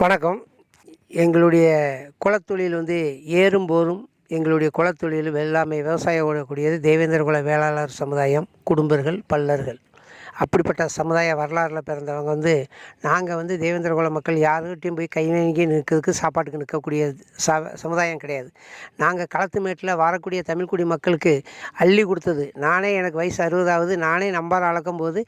வணக்கம். எங்களுடைய குலத்தொழில் வந்து ஏறும் போரும் எங்களுடைய குலத்தொழில் எல்லாமே விவசாயம் ஓடக்கூடியது தேவேந்திர குல வேளாளர் சமுதாயம் குடும்பர்கள் பல்லர்கள். அப்படிப்பட்ட சமுதாய வரலாறில் பிறந்தவங்க வந்து நாங்கள் வந்து தேவேந்திர குல மக்கள் யாருக்கிட்டையும் போய் கை வாங்கி நிற்கிறதுக்கு சாப்பாட்டுக்கு நிற்கக்கூடிய ச சமுதாயம் கிடையாது. நாங்கள் களத்து மேட்டில் வரக்கூடிய தமிழ்குடி மக்களுக்கு அள்ளி கொடுத்தது. நானே எனக்கு வயசு அறுபதாவது நானே நம்பர் அளக்கும் போது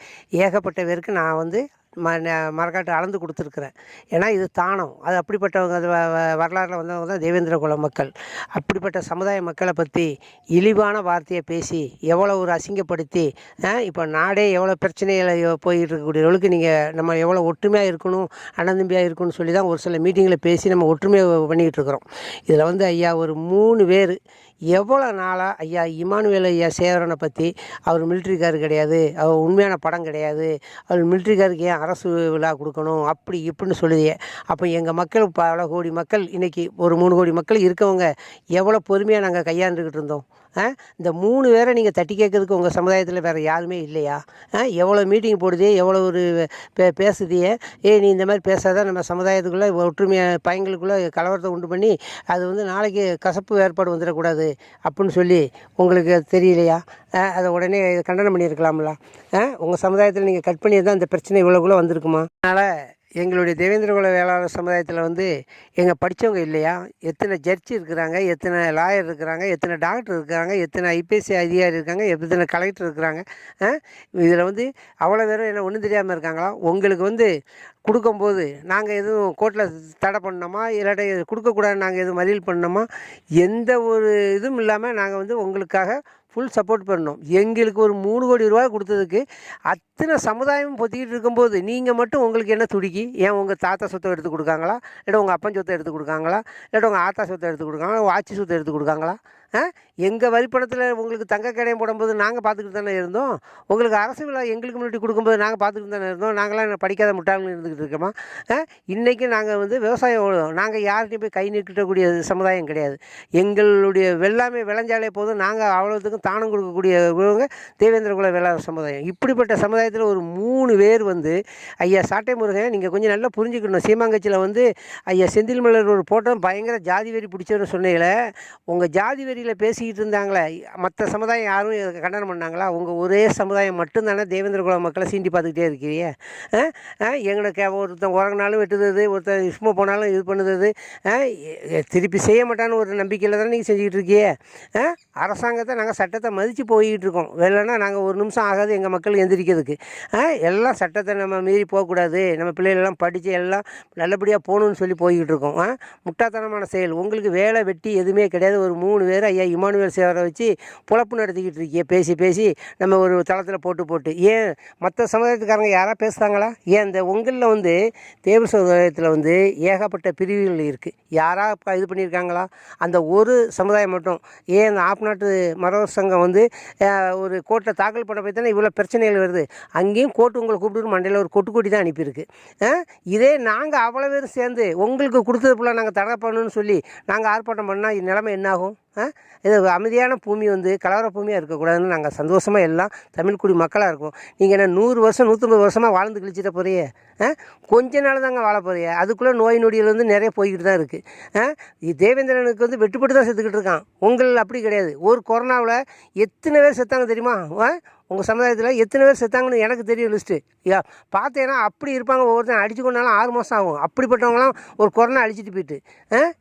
ஏகப்பட்ட பேருக்கு நான் வந்து ம ந- மரக்காட்டு அளந்து கொடுத்துருக்குறேன். ஏன்னா இது தானம். அது அப்படிப்பட்டவங்க அது வ- வந்தவங்க தான் தேவேந்திர குல மக்கள். அப்படிப்பட்ட சமுதாய மக்களை பற்றி இழிவான வார்த்தையை பேசி எவ்வளோ ஒரு அசிங்கப்படுத்தி இப்போ நாடே எவ்வளோ பிரச்சனையில் போயிட்டு இருக்கக்கூடியவர்களுக்கு நீங்கள் நம்ம எவ்வளோ ஒற்றுமையாக இருக்கணும் அண்ணன் தம்பியாக இருக்கணும்னு சொல்லி தான் ஒரு சில மீட்டிங்கில் பேசி நம்ம ஒற்றுமையாக பண்ணிக்கிட்டு இருக்கிறோம். இதில் வந்து ஐயா ஒரு மூணு பேர் எவ்வளோ நாளாக ஐயா இமானுவேல் ஐயா சேவரனை பற்றி அவர் மிலிட்ரிக்கார் கிடையாது அவர் உண்மையான படம் கிடையாது அவர் மிலிட்ரிக்காருக்கு ஏன் அரசு விழா கொடுக்கணும் அப்படி இப்படின்னு சொல்லுதே. அப்போ எங்கள் மக்கள் பல கோடி மக்கள் இன்றைக்கி ஒரு மூணு கோடி மக்கள் இருக்கவங்க எவ்வளோ பொறுமையாக நாங்கள் கையாண்டுக்கிட்டு இருந்தோம். இந்த மூணு பேரை நீங்கள் தட்டி கேட்கறதுக்கு உங்கள் சமுதாயத்தில் வேறு யாருமே இல்லையா? ஆ? எவ்வளோ மீட்டிங் போடுதே எவ்வளோ ஒரு பே பேசுதியே ஏ? நீ இந்த மாதிரி பேசாத நம்ம சமுதாயத்துக்குள்ளே ஒற்றுமையாக பையங்களுக்குள்ளே கலவரத்தை உண்டு பண்ணி அது வந்து நாளைக்கு கசப்பு ஏற்பாடு வந்துடக்கூடாது அப்படின்னு சொல்லி உங்களுக்கு தெரியலையா? ஆ, அதை உடனே கண்டனம் பண்ணியிருக்கலாம்ல. ஆ? உங்கள் சமுதாயத்தில் நீங்கள் கட் பண்ணியிருந்தால் அந்த பிரச்சனை இவ்வளோக்குள்ளே வந்திருக்குமா? அதனால் எங்களுடைய தேவேந்திரகுல வேளாளர் சமுதாயத்தில் வந்து எங்கள் படித்தவங்க இல்லையா? எத்தனை ஜட்ஜி இருக்கிறாங்க? எத்தனை லாயர் இருக்கிறாங்க? எத்தனை டாக்டர் இருக்கிறாங்க? எத்தனை ஐபிஎஸ்சி அதிகாரி இருக்காங்க? எத்தனை கலெக்டர் இருக்கிறாங்க? இதில் வந்து அவ்வளோ பேரும் என்ன ஒன்றும் தெரியாமல் இருக்காங்களா? உங்களுக்கு வந்து கொடுக்கும்போது நாங்கள் எதுவும் கோர்ட்டில் தடை பண்ணோமா இல்லாட்டி கொடுக்கக்கூடாது நாங்கள் எதுவும் மறியல் பண்ணோமா எந்த ஒரு இதுவும் இல்லாமல் நாங்கள் வந்து உங்களுக்காக ஃபுல் சப்போர்ட் பண்ணணும். எங்களுக்கு ஒரு மூணு கோடி ரூபாய் கொடுத்ததுக்கு அத்தனை சமுதாயம் பொத்திக்கிட்டு இருக்கும்போது நீங்கள் மட்டும் உங்களுக்கு என்ன துடிக்கி? ஏன் உங்கள் தாத்தா சொத்தை எடுத்து கொடுக்காங்களா? இல்லை உங்கள் அப்பன் சொத்தை எடுத்து கொடுக்காங்களா? இல்லை உங்கள் ஆத்தா சொத்தை எடுத்து கொடுக்காங்களா? வாட்சி சொத்தை எடுத்து கொடுக்காங்களா? எங்கள் வரிப்பணத்தில் உங்களுக்கு தங்க கடையம் போடும்போது நாங்கள் பார்த்துக்கிட்டு தானே இருந்தோம். உங்களுக்கு அரசு விழா எங்களுக்கு முன்னாடி கொடுக்கும்போது நாங்கள் பார்த்துக்கிட்டு தானே இருந்தோம். நாங்களாம் என்ன படிக்காத முட்டாள்கள் இருந்துக்கிட்டு இருக்கோமா? ஆ? இன்றைக்கி நாங்கள் வந்து விவசாயம் நாங்கள் யார்கிட்டையும் போய் கை நிற்கக்கூடிய சமுதாயம் கிடையாது. எங்களுடைய வெள்ளாமை விளைஞ்சாலே போதும். நாங்கள் அவ்வளோத்துக்கும் தானம் கொடுக்கக்கூடியவங்க தேவேந்திர குல வேளாண் சமுதாயம். இப்படிப்பட்ட சமுதாயத்தில் ஒரு மூணு பேர் வந்து ஐயா சாட்டை முருகன் நீங்கள் கொஞ்சம் நல்லா புரிஞ்சுக்கணும். சீமாங்கச்சியில் வந்து ஐயா செந்தில் மலர் ஒரு போட்டோம். பயங்கர ஜாதி வெறி பிடிச்சவன்னு சொன்னீங்களே. உங்கள் ஜாதி வெறியில் பேசிக்கிட்டு இருந்தாங்களே மற்ற சமுதாயம் யாரும் இதுக்கு கண்டனம் பண்ணாங்களா உங்கள் ஒரே சமுதாயம் மட்டும்தானே தேவேந்திர குல மக்களை சீண்டி பார்த்துக்கிட்டே இருக்கிறீங்க ஆ? ஆ? எங்களுக்கு ஒருத்தன் உறங்கினாலும் வெட்டுறது ஒருத்தன் இஷ்மோ போனாலும் இது பண்ணுறது ஆ? திருப்பி செய்ய மாட்டான்னு ஒரு நம்பிக்கையில் தானே நீங்கள் செஞ்சுக்கிட்டு இருக்கியே ஆ? அரசாங்கத்தை நாங்கள் சட்டத்தை மதித்து போய்கிட்டு இருக்கோம் இல்லைன்னா நாங்கள் ஒரு நிமிஷம் ஆகாது எங்கள் மக்கள் எந்திரிக்கிறதுக்கு ஆ? எல்லாம் சட்டத்தை நம்ம மீறி போகக்கூடாது நம்ம பிள்ளைகளெல்லாம் படித்து எல்லாம் நல்லபடியாக போகணும்னு சொல்லி போய்கிட்டு இருக்கோம் ஆ? செயல் உங்களுக்கு வேலை வெட்டி எதுவுமே கிடையாது ஒரு மூணு பேரை ஐயா இமானுவேல் சேவரை வச்சு புழப்பு நடத்திக்கிட்டு இருக்கிய பேசி பேசி நம்ம ஒரு தளத்தில் போட்டு போட்டு. ஏன் மற்ற சமுதாயத்துக்காரங்க யாராக பேசுகிறாங்களா ஏன் இந்த உங்களில் வந்து தேவர் சமுதாயத்தில் வந்து ஏகப்பட்ட பிரிவுகள் இருக்குது யாராக இப்போ இது பண்ணியிருக்காங்களா அந்த ஒரு சமுதாயம் மட்டும். ஏன் அந்த ஆப்நாட்டு மரவர் சங்கம் வந்து ஒரு கோர்ட்டில் தாக்கல் பண்ண போய் தானே இவ்வளோ பிரச்சனைகள் வருது. அங்கேயும் கோர்ட்டு உங்களை கூப்பிட்டு மண்டையில் ஒரு கொட்டு கொட்டி தான் அனுப்பியிருக்கு. இதே நாங்கள் அவ்வளோ பேரும் சேர்ந்து உங்களுக்கு கொடுத்தது போல் நாங்கள் தடை பண்ணணும்னு சொல்லி நாங்கள் ஆர்ப்பாட்டம் பண்ணால் நிலைமை என்னாகும்? இது அமைதியான பூமி வந்து கலவர பூமியாக இருக்கக்கூடாதுன்னு நாங்கள் சந்தோஷமாக எல்லாம் தமிழ் குடி மக்களாக இருக்கோம். நீங்கள் என்ன நூறு வருஷம் நூற்றம்பது வருஷமாக வாழ்ந்து கழிச்சிட்ட போறியே? ஆ? கொஞ்ச நாள் தாங்க வாழ போறியே? அதுக்குள்ளே நோய் நொடிகள் வந்து நிறைய போய்கிட்டு தான் இருக்குது ஆ? தேவேந்திரனுக்கு வந்து வெட்டுப்பட்டு தான் செத்துக்கிட்டு இருக்கான். உங்கள் அப்படி கிடையாது. ஒரு கொரோனாவில் எத்தனை பேர் செத்தாங்க தெரியுமா? ஆ? உங்கள் சமுதாயத்தில் எத்தனை பேர் செத்தாங்கன்னு எனக்கு தெரியும் லிஸ்ட்டு ஐயா பார்த்தேன்னா அப்படி இருப்பாங்க ஒவ்வொருத்தரும். அடிச்சு கொண்டாலும் ஆறு மாதம் ஆகும். அப்படிப்பட்டவங்களாம் ஒரு கொரோனா அழிச்சிட்டு போயிட்டு.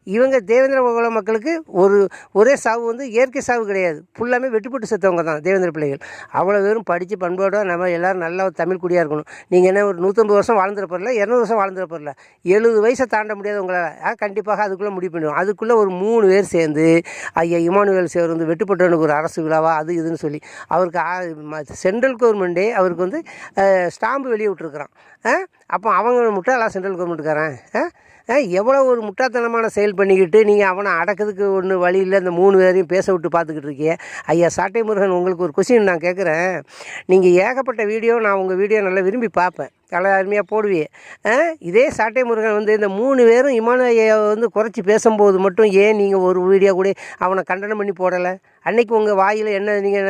இவங்க தேவேந்திர குல மக்களுக்கு ஒரு ஒரே சாவு வந்து இயற்கை சாவு கிடையாது. ஃபுல்லாமே வெட்டுப்பட்டு செத்தவங்க தான் தேவேந்திர பிள்ளைகள். அவ்வளோ பேரும் படித்து பண்பாடோ நம்ம எல்லோரும் நல்லா தமிழ் குடியாக இருக்கணும். நீங்கள் என்ன ஒரு நூற்றம்பது வருஷம் வாழ்ந்துட போகிறல இரநூறு வருஷம் வாழ்ந்துட போகிறல எழுபது வயசை தாண்ட முடியாது உங்களால். ஆ கண்டிப்பாக அதுக்குள்ளே முடிவு பண்ணுவோம் அதுக்குள்ளே ஒரு மூணு பேர் சேர்ந்து ஐயா இமானுவேல் சேவர் வந்து வெட்டுப்பட்டவனுக்கு ஒரு அரசு விழாவா? அது இதுன்னு சொல்லி அவருக்கு ஆ- சென்ட்ரல் கவர்மெண்ட்டே அவருக்கு வந்து ஸ்டாம்பு வெளியே விட்ருக்குறான் அப்போ அவங்க முட்டாளா சென்ட்ரல் கவர்மெண்ட்டுக்காரன் ஆ? எவ்வளோ ஒரு முட்டாத்தனமான செயல் பண்ணிக்கிட்டு நீங்கள் அவனை அடக்கிறதுக்கு ஒன்று வழி இல்லை இந்த மூணு பேரையும் பேச விட்டு பார்த்துக்கிட்டு இருக்கீங்க. ஐயா சாட்டை முருகன் உங்களுக்கு ஒரு கொஸ்டின் நான் கேட்குறேன். நீங்கள் ஏகப்பட்ட வீடியோ நான் உங்கள் வீடியோ நல்லா விரும்பி பார்ப்பேன். நல்லா அருமையாக போடுவேன் ஆ, இதே சாட்டை முருகன் வந்து இந்த மூணு பேரும் இமான ஐயாவை வந்து குறைச்சி பேசும்போது மட்டும் ஏன் நீங்கள் ஒரு வீடியோ கூட அவனை கண்டனம் பண்ணி போடலை? அன்னைக்கு உங்கள் வாயில் என்ன நீங்கள்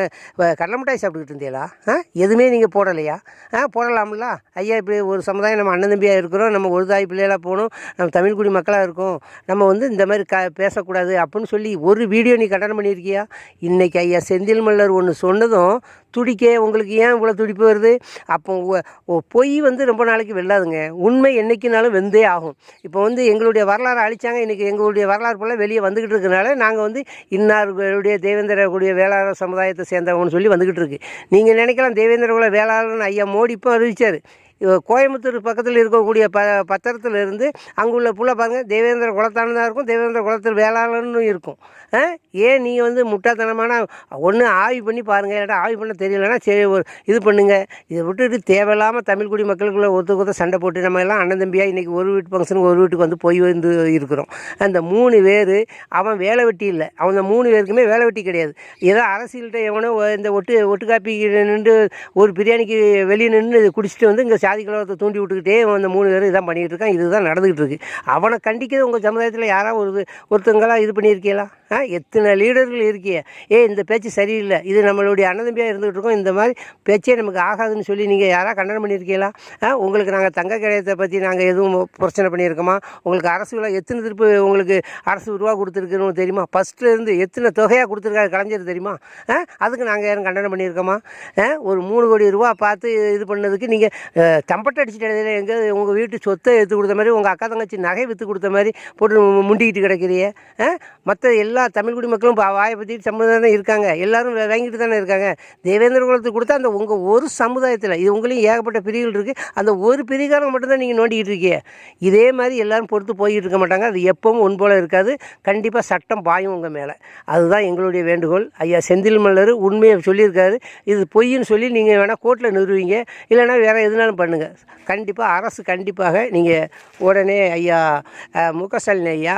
கடலை மிட்டாய் சாப்பிட்டுக்கிட்டு இருந்தீங்களா? ஆ எதுவுமே நீங்கள் போடலையா? ஆ போடலாம்ல? ஐயா இப்படி ஒரு சமுதாயம் தான் நம்ம அண்ணன் தம்பியாக இருக்கிறோம். நம்ம ஒரு தாய் பிள்ளைகளாக போகணும். நம்ம தமிழ்குடி மக்களாக இருக்கோம். நம்ம வந்து இந்த மாதிரி க பேசக்கூடாது அப்படின்னு சொல்லி ஒரு வீடியோ நீ கட்டணம் பண்ணியிருக்கியா? இன்றைக்கி ஐயா செந்தில் மல்லர் ஒன்று சொன்னதும் துடிக்கே உங்களுக்கு ஏன் இவ்வளோ துடிப்பு வருது? அப்போ பொய் வந்து ரொம்ப நாளைக்கு வெல்லாதுங்க. உண்மை என்றைக்குனாலும் வெந்தே ஆகும். இப்போ வந்து எங்களுடைய வரலாறு அழிச்சாங்க. இன்றைக்கி எங்களுடைய வரலாறு போல் வெளியே வந்துக்கிட்டு இருக்கனால நாங்கள் வந்து இன்னார்களுடைய தேவேந்திர கூடிய வேளாளர் சமுதாயத்தை சேர்ந்தவங்கன்னு சொல்லி வந்துக்கிட்டு இருக்கு. நீங்கள் நினைக்கலாம் தேவேந்திர குல வேளாளர்னு ஐயா மோடி இப்போ அறிவிச்சார். கோயம்புத்தூர் பக்கத்தில் இருக்கக்கூடிய ப பத்திரத்தில் இருந்து அங்குள்ள புள்ள பாருங்கள் தேவேந்திர குலத்தானதாக இருக்கும் தேவேந்திர குலத்தில் வேளாளன்னு இருக்கும். ஏன் நீங்கள் வந்து முட்டாள்தனமான ஒன்று ஆய்வு பண்ணி பாருங்கள் இல்லாட்டா ஆய்வு பண்ண தெரியலன்னா சரி ஒரு இது பண்ணுங்கள் இதை விட்டுட்டு தேவையில்லாமல் தமிழ் குடி மக்களுக்குள்ள ஒருத்தருக்கு ஒருத்தர் சண்டை போட்டு நம்ம எல்லாம் அண்ணன் தம்பியாக இன்றைக்கி ஒரு வீட்டு ஃபங்க்ஷனுக்கு ஒரு வீட்டுக்கு வந்து போய் வந்து இருக்கிறோம். அந்த மூணு பேர் அவன் வேலை வெட்டி இல்லை. அவன் அந்த மூணு பேருக்குமே வேலை வெட்டி கிடையாது. ஏதோ அரசியல்கிட்ட எவனோ இந்த ஒட்டு ஒட்டு காப்பி நின்று ஒரு பிரியாணிக்கு வெளியே நின்று குடிச்சிட்டு வந்து இங்கே சாதி கலவரத்தை தூண்டி விட்டுக்கிட்டே அவன் அந்த மூணு பேரும் இதான் பண்ணிக்கிட்டு இருக்கான் இதுதான் நடந்துக்கிட்டு இருக்கு. அவனை கண்டிக்கிறது உங்கள் சமுதாயத்தில் யாராவது ஒரு ஒருத்தங்களாம் இது பண்ணியிருக்கீங்களா? ஆ எத்தனை லீடர்கள் இருக்கிய ஏ இந்த பேச்சு சரியில்லை. இது நம்மளுடைய அண்ணதம்பியாக இருந்துகிட்டு இருக்கோம். இந்த மாதிரி பேச்சே நமக்கு ஆகாதுன்னு சொல்லி நீங்கள் யாராவது கண்டனம் பண்ணியிருக்கீங்களா? ஆ உங்களுக்கு நாங்கள் தங்க கிடையத்தை பற்றி நாங்கள் எதுவும் பிரச்சனை பண்ணியிருக்கோமா? உங்களுக்கு அரசு விழா எத்தனை திருப்பு உங்களுக்கு அரசு ரூபா கொடுத்துருக்குன்னு தெரியுமா? ஃபஸ்ட்டுலேருந்து எத்தனை தொகையாக கொடுத்துருக்காரு கலைஞர் தெரியுமா? ஆ அதுக்கு நாங்கள் யாரும் கண்டனம் பண்ணியிருக்கோமா? ஒரு மூணு கோடி ரூபா பார்த்து இது பண்ணதுக்கு நீங்கள் தம்பட்டை அடிச்சுட்டு எங்கே உங்கள் வீட்டு சொத்தை எடுத்து கொடுத்த மாதிரி உங்கள் அக்கா தங்கச்சி நகை விற்று கொடுத்த மாதிரி போட்டு முண்டிக்கிட்டு கிடக்கிறிய மற்ற எல்லா தமிழ்குடி மக்களும் வாயை பற்றி சமுதாயம் தான் இருக்காங்க. எல்லோரும் வாங்கிட்டு தானே இருக்காங்க. தேவேந்திர குலத்துக்கு கொடுத்தா அந்த உங்கள் ஒரு சமுதாயத்தில் இது உங்களையும் ஏகப்பட்ட பிரிவுகள் இருக்குது அந்த ஒரு பிரிகாரம் மட்டும்தான் நீங்கள் நோண்டிக்கிட்டு இருக்கீங்க. இதே மாதிரி எல்லோரும் பொறுத்து போய்கிட்டு இருக்க மாட்டாங்க. அது எப்பவும் ஒன் போல் இருக்காது. கண்டிப்பாக சட்டம் பாயும் உங்கள் மேலே. அதுதான் எங்களுடைய வேண்டுகோள். ஐயா செந்தில் மல்லர் உண்மையை சொல்லியிருக்காரு. இது பொய்ன்னு சொல்லி நீங்கள் வேணால் கோர்ட்டில் நிறுவீங்க. இல்லைன்னா வேறு எதுனாலும் பண்ணுங்கள் கண்டிப்பாக அரசு கண்டிப்பாக நீங்கள் உடனே ஐயா அஹ், ஸ்டாலின் ஐயா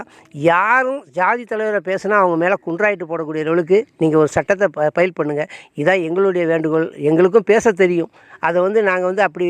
யாரும் ஜாதி தலைவரை பேசுனா அவங்க மேலே குன்றாயிட்டு போடக்கூடிய அளவுக்கு நீங்கள் ஒரு சட்டத்தை ப பயில் பண்ணுங்கள் இதான் எங்களுடைய வேண்டுகோள். எங்களுக்கும் பேச தெரியும். அதை வந்து நாங்கள் வந்து அப்படி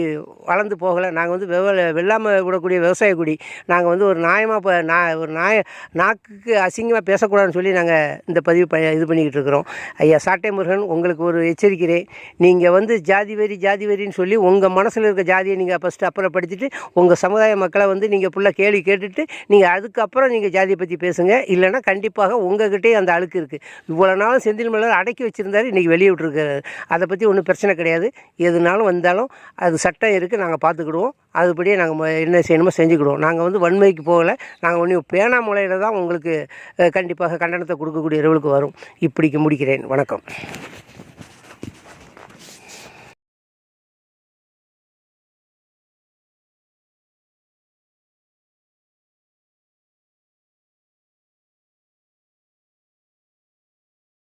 வளர்ந்து போகலை. நாங்கள் வந்து வெவ வெள்ளாமல் விடக்கூடிய விவசாய குடி. நாங்கள் வந்து ஒரு நியாயமாக இப்போ நான் ஒரு நாய நாக்குக்கு அசிங்கமாக பேசக்கூடாதுன்னு சொல்லி நாங்கள் இந்த பதிவு ப இது பண்ணிக்கிட்டு இருக்கிறோம். ஐயா சாட்டை முருகன் உங்களுக்கு ஒரு எச்சரிக்கிறேன். நீங்கள் வந்து ஜாதி வெறி ஜாதி வெறின்னு சொல்லி உங்கள் மனசில் இருக்க ஜாதியை நீங்கள் ஃபஸ்ட்டு அப்புறப்படுத்திட்டு உங்கள் சமுதாய மக்களை வந்து நீங்கள் ஃபுல்லாக கேள்வி கேட்டுட்டு நீங்கள் அதுக்கப்புறம் நீங்கள் ஜாதியை பற்றி பேசுங்க. இல்லைன்னா கண்டிப்பாக உங்ககிட்டே அந்த அழுக்கு இருக்குது இவ்வளோ நாளும் செந்தில் மலர் அடக்கி வச்சுருந்தாரு இன்றைக்கி வெளியே விட்டுருக்காரு. அதை பற்றி ஒன்றும் பிரச்சனை கிடையாது. எதுனாலும் வந்தாலும் அது சட்டம் இருக்குது நாங்கள் பார்த்துக்கிடுவோம். அதுபடியே நாங்கள் என்ன செய்யணுமோ செஞ்சுக்கிடுவோம். நாங்கள் வந்து வன்மைக்கு போகலை. நாங்கள் ஒன்றும் பேனா முறையில் தான் உங்களுக்கு கண்டிப்பாக கண்டனத்தை கொடுக்கக்கூடிய அளவுக்கு வரும். இப்படிக்கு முடிக்கிறேன். வணக்கம்.